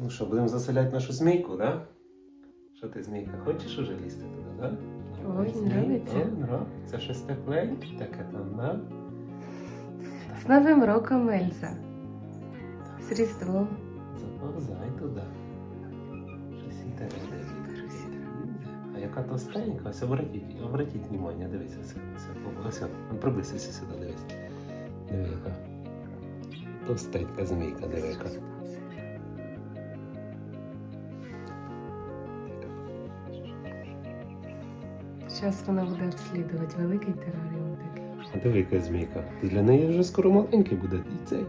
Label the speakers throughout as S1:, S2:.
S1: Ну що, будемо заселяти нашу змійку, да? Що ти, змійка, хочеш уже лізти туди, да?
S2: Ой, нравиться.
S1: О, нравиться. Щось тепленьке таке там, да?
S2: З Новим роком, Ельза. З Різдвом.
S1: Заповзай туди. Щось інтересне. А яка товстенька, ось обратіть, обратіть внимание, дивися, ось, ось, ось, ну, приблизься сюди, дивись. Диви, яка. Товстенька змійка, диви, яка.
S2: Зараз вона буде обслідувати великий тераріум такий.
S1: А диви, яка змійка. Ти для неї вже скоро маленький буде і цей.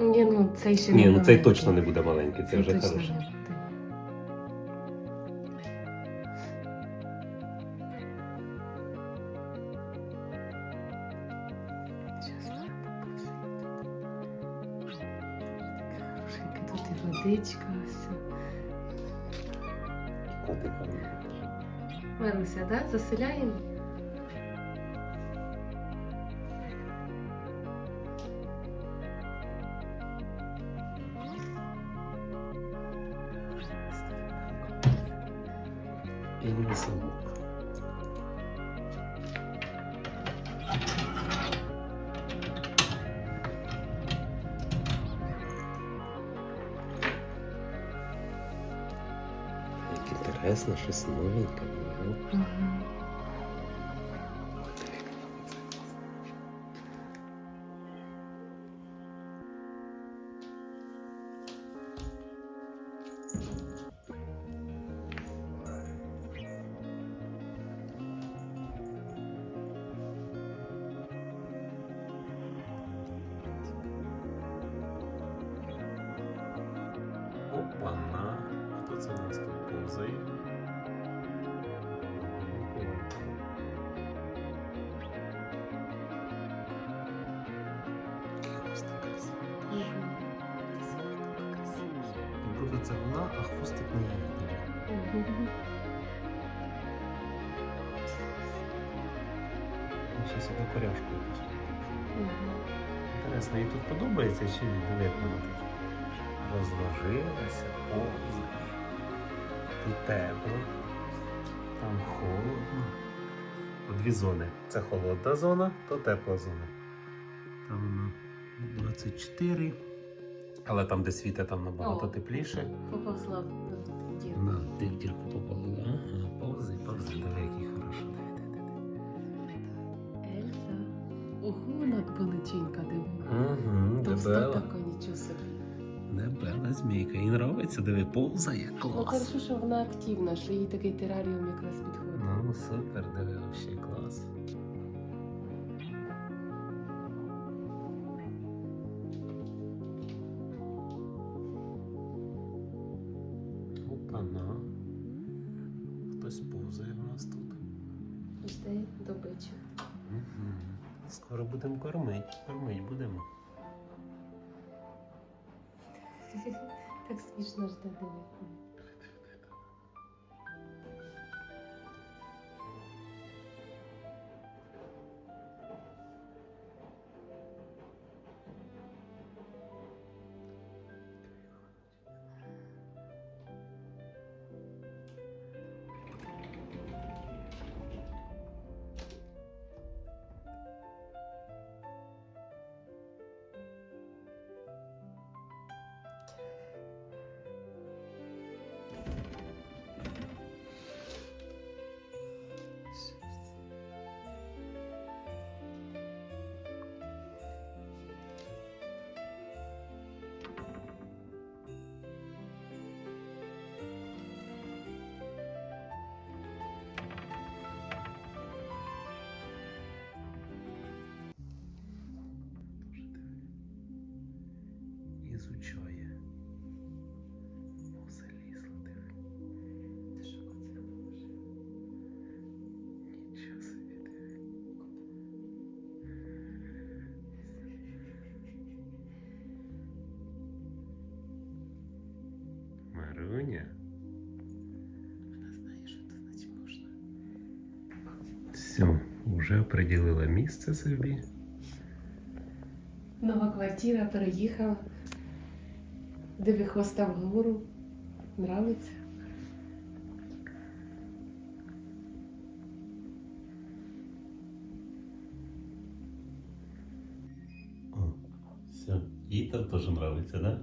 S2: Ні, ну цей ще
S1: Ні,
S2: не
S1: ну цей
S2: маленький.
S1: точно не буде маленький, це, вже
S2: точно
S1: хороше.
S2: не буде. Щас вона поповзе. Така хорошенька, Тут і водичка ось.
S1: Котика.
S2: Маруся, да? Заселяємо?
S1: І не інтересно, щось новеньке.
S2: Угу.
S1: Опа-на. Хто це у нас тут повзає? Буде це вона, а хвостик не їде. Ще сюди коряшку якусь. Інтересно, їй тут подобається чи ні? Як вона тут розложилася, повзає. Тут тепло, там холодно. Дві зони. Це холодна зона, то тепла зона. Там 24. Але там, де світить, там набагато
S2: О.
S1: тепліше.
S2: Поповзла в дірку.
S1: На, ти в дірку попала. Ага, повзи, повзи, диви, який хорошо. Диви, диви, диви.
S2: Ельза. Ого, надбеличенька, диви.
S1: Угу,
S2: Товста така, нічого собі.
S1: Дебела змійка. Їй нравиться, диви, повзає,
S2: Ну,
S1: клас.
S2: хорошо, що вона активна, що їй такий тераріум якраз підходить.
S1: Ну, супер, диви, вообще клас. Опа-на. Хтось повзає в нас тут.
S2: Жде добичу.
S1: Угу. Скоро будемо кормити. Кормить будемо.
S2: Так смішно жде диви.
S1: Ізучає. Все лізло, диви. Нічого собі диви. Маруня. Вона знає, що це значить можна. Все, вже оприділила місце собі.
S2: Нова квартира переїхала. Диви хвоста вгору. Нравиться?
S1: Все. Їй теж подобається, да?